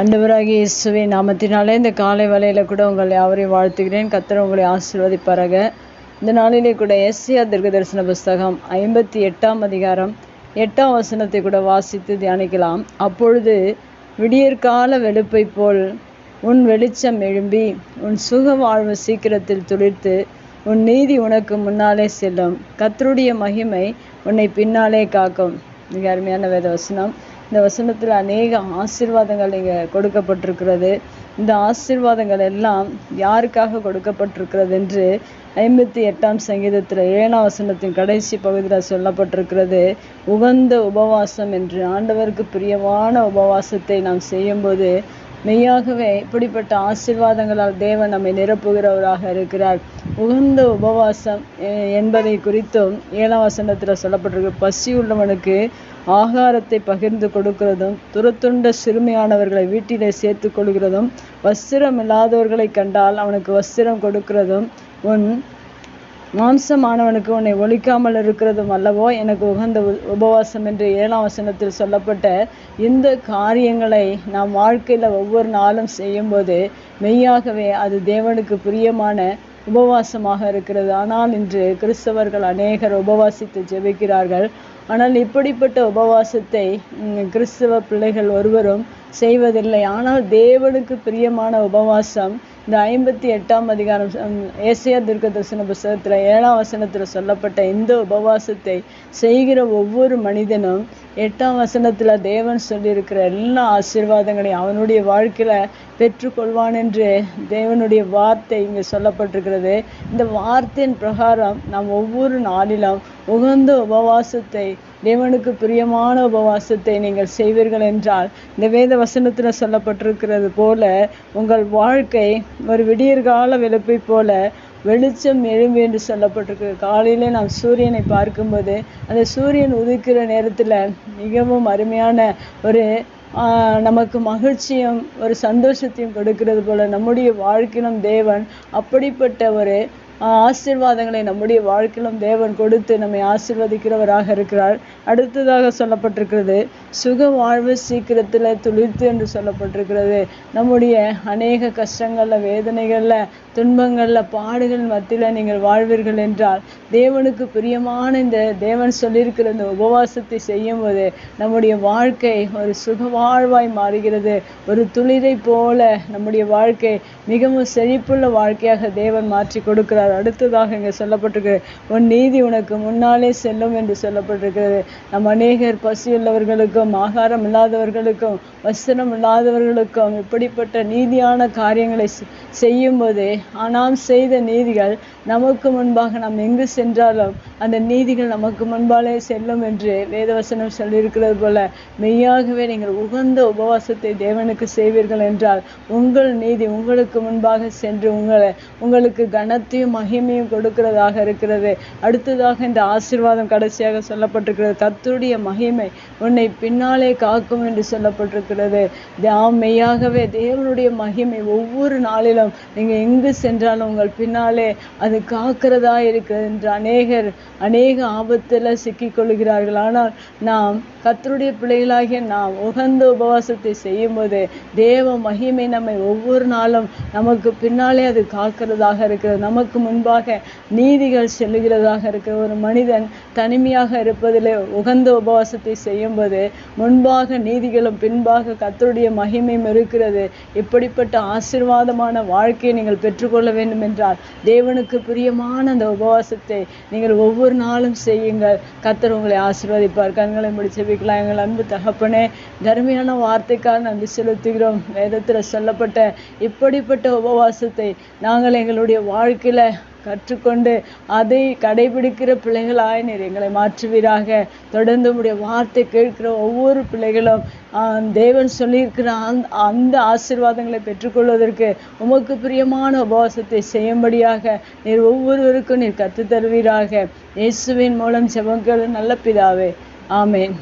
அண்டவராகி இயேசுவை நாமத்தினாலே இந்த காலை வலையில் கூட உங்களை யாவரையும் வாழ்த்துகிறேன். கத்தர் உங்களை ஆசீர்வதிப்பாராக. இந்த நாளிலே கூட எஸ்சியா தீர்க்க தரிசன புஸ்தகம் ஐம்பத்தி எட்டாம் அதிகாரம் எட்டாம் வசனத்தை கூட வாசித்து தியானிக்கலாம். அப்பொழுது விடியற்கால வெளுப்பை போல் உன் வெளிச்சம் எழும்பி உன் சுக வாழ்வு சீக்கிரத்தில் துளிர்த்து உன் நீதி உனக்கு முன்னாலே செல்லும். கத்தருடைய மகிமை உன்னை பின்னாலே காக்கும். மிக அருமையான வேத வசனம் இந்த வசனத்தில் அநேக ஆசீர்வாதங்கள் இங்கே கொடுக்கப்பட்டிருக்கிறது. இந்த ஆசீர்வாதங்கள் எல்லாம் யாருக்காக கொடுக்கப்பட்டிருக்கிறது என்று ஐம்பத்தி எட்டாம் சங்கீதத்தில் ஏழாம் வசனத்தின் கடைசி பகுதியில் சொல்லப்பட்டிருக்கிறது. உகந்த உபவாசம் என்று ஆண்டவருக்கு பிரியமான உபவாசத்தை நாம் செய்யும்போது மெய்யாகவே இப்படிப்பட்ட ஆசீர்வாதங்களால் தேவன் நம்மை நிரப்புகிறவராக இருக்கிறார். உகந்த உபவாசம் என்பதை குறித்தும் ஏழாம் வசனத்தில் சொல்லப்பட்டிருக்கு. பசி உள்ளவனுக்கு ஆகாரத்தை பகிர்ந்து கொடுக்கிறதும் துரத்துண்ட சிறுமியானவர்களை வீட்டிலே சேர்த்து கொள்கிறதும் வஸ்திரம் இல்லாதவர்களை கண்டால் அவனுக்கு வஸ்திரம் கொடுக்கிறதும் உன் மாம்சமானவனுக்கு உன்னை ஒழிக்காமல் இருக்கிறதும் அல்லவோ? எனக்கு உகந்த உ- உபவாசம் என்று ஏழாம் வசனத்தில் சொல்லப்பட்ட இந்த காரியங்களை நாம் வாழ்க்கையில் ஒவ்வொரு நாளும் செய்யும்போது மெய்யாகவே அது தேவனுக்கு பிரியமான உபவாசமாக இருக்கிறது. ஆனால் இன்று கிறிஸ்தவர்கள் அநேகர் உபவாசித்து ஜெபிக்கிறார்கள். ஆனால் இப்படிப்பட்ட உபவாசத்தை கிறிஸ்தவ பிள்ளைகள் ஒருவரும் செய்வதில்லை. ஆனால் தேவனுக்கு பிரியமான உபவாசம் இந்த ஐம்பத்தி எட்டாம் அதிகாரம் ஏசியா துர்க்க தீர்க்க தரிசன புஸ்தகத்தில் ஏழாம் வசனத்தில் சொல்லப்பட்ட இந்த உபவாசத்தை செய்கிற ஒவ்வொரு மனிதனும் எட்டாம் வசனத்தில் தேவன் சொல்லியிருக்கிற எல்லா ஆசீர்வாதங்களையும் அவனுடைய வாழ்க்கையில் பெற்றுக்கொள்வான் என்று தேவனுடைய வார்த்தை இங்கே சொல்லப்பட்டிருக்கிறது. இந்த வார்த்தையின் பிரகாரம் நாம் ஒவ்வொரு நாளிலும் உகந்த உபவாசத்தை தேவனுக்கு பிரியமான உபவாசத்தை நீங்கள் செய்வீர்கள் என்றால் இந்த வேத வசனத்தில் சொல்லப்பட்டிருக்கிறது போல உங்கள் வாழ்க்கை ஒரு விடியற்கால வெளுப்பை போல வெளிச்சம் எழும்பு என்று சொல்லப்பட்டிருக்கு. காலையில் நாம் சூரியனை பார்க்கும்போது அந்த சூரியன் உதிக்கிற நேரத்தில் மிகவும் அருமையான ஒரு நமக்கு மகிழ்ச்சியும் ஒரு சந்தோஷத்தையும் கொடுக்கிறது போல நம்முடைய வாழ்க்கையிலும் தேவன் அப்படிப்பட்ட ஒரு ஆசீர்வாதங்களை நம்முடைய வாழ்க்கையிலும் தேவன் கொடுத்து நம்மை ஆசீர்வதிக்கிறவராக இருக்கிறார். அடுத்ததாக சொல்லப்பட்டிருக்கிறது சுக வாழ்வு சீக்கிரத்தில் துளிர்த்து என்று சொல்லப்பட்டிருக்கிறது. நம்முடைய அநேக கஷ்டங்களில் வேதனைகளில் துன்பங்களில் பாடுகள் மத்தியில நீங்கள் வாழ்வீர்கள் என்றால் தேவனுக்கு பிரியமான இந்த தேவன் சொல்லியிருக்கிற இந்த உபவாசத்தை செய்யும் போது நம்முடைய வாழ்க்கை ஒரு சுக வாழ்வாய் மாறுகிறது. ஒரு துளிரை போல நம்முடைய வாழ்க்கை மிகவும் செழிப்புள்ள வாழ்க்கையாக தேவன் மாற்றி கொடுக்கிறார். அடுத்ததாக இங்கே சொல்லப்பட்டிருக்கு உன் நீதி உனக்கு முன்னாலே செல்லும் என்று சொல்லப்பட்டிருக்கிறது. நம் அநேகர் பசியுள்ளவர்களுக்கும் ஆகாரம் இல்லாதவர்களுக்கும் வஸ்திரம் இல்லாதவர்களுக்கும் இப்படிப்பட்ட நீதியான காரியங்களை செய்யும் செய்யும்போது நாம் செய்த நீதிகள் நமக்கு முன்பாக நாம் எங்கு சென்றாலும் அந்த நீதிகள் நமக்கு முன்பாலே செல்லும் என்று வேதவசனம் சொல்லியிருக்கிறது போல மெய்யாகவே நீங்கள் உகந்த உபவாசத்தை தேவனுக்கு செய்வீர்கள் என்றால் உங்கள் நீதி உங்களுக்கு முன்பாக சென்று உங்களை உங்களுக்கு கனத்தையும் மகிமையும் கொடுக்கிறதாக இருக்கிறது. அடுத்ததாக இந்த ஆசீர்வாதம் கடைசியாக சொல்லப்பட்டிருக்கிறது. கர்த்தருடைய மகிமை உன்னை பின்னாலே காக்கும் என்று சொல்லப்பட்டிருக்கிறது. மெய்யாகவே தேவனுடைய மகிமை ஒவ்வொரு நாளிலும் நீங்கள் எங்கு சென்றாலும் உங்கள் பின்னாலே அது காக்கிறதா இருக்கிறது என்று அநேகர் அநேக ஆபத்துல சிக்கிக் கொள்கிறார்கள் ஆனால் நாம் கத்தருடைய பிள்ளைகளாகிய நாம் உகந்த உபவாசத்தை செய்யும்போது தேவ மகிமை நம்மை ஒவ்வொரு நாளும் நமக்கு பின்னாலே அது காக்கிறதாக இருக்கிறது. நமக்கு முன்பாக நீதிகள் செல்லுகிறதாக இருக்கிற ஒரு மனிதன் தனிமையாக இருப்பதிலே உகந்த உபவாசத்தை செய்யும்போது முன்பாக நீதிகளும் பின்பாக கத்தருடைய மகிமையும் இருக்கிறது. இப்படிப்பட்ட ஆசீர்வாதமான வாழ்க்கையை நீங்கள் பெற்றுக்கொள்ள வேண்டும் என்றால் தேவனுக்கு பிரியமான அந்த உபவாசத்தை நீங்கள் ஒவ்வொரு நாளும் செய்யுங்கள். கத்தர் உங்களை ஆசீர்வதிப்பார். கண்களை முடிச்சு வைக்கலாம். எங்கள் அன்பு தகப்பனே தர்மையான வார்த்தைக்காக நன்றி செலுத்துகிறோம். வேதத்தில் சொல்லப்பட்ட இப்படிப்பட்ட உபவாசத்தை நாங்கள் எங்களுடைய வாழ்க்கையில் கற்றுக்கொண்டு அதை கடைபிடிக்கிற பிள்ளைகளாய் நீர் எங்களை மாற்றுவீராக. தொடர்ந்து உடைய வார்த்தை கேட்கிற ஒவ்வொரு பிள்ளைகளும் தேவன் சொல்லியிருக்கிற அந்த அந்த ஆசீர்வாதங்களை பெற்றுக்கொள்வதற்கு உமக்கு பிரியமான உபவாசத்தை செய்யும்படியாக நீர் ஒவ்வொருவருக்கும் நீர் கற்றுத் தருவீராக இயேசுவின் மூலம் செவங்கள் நல்ல பிதாவே. ஆமேன்.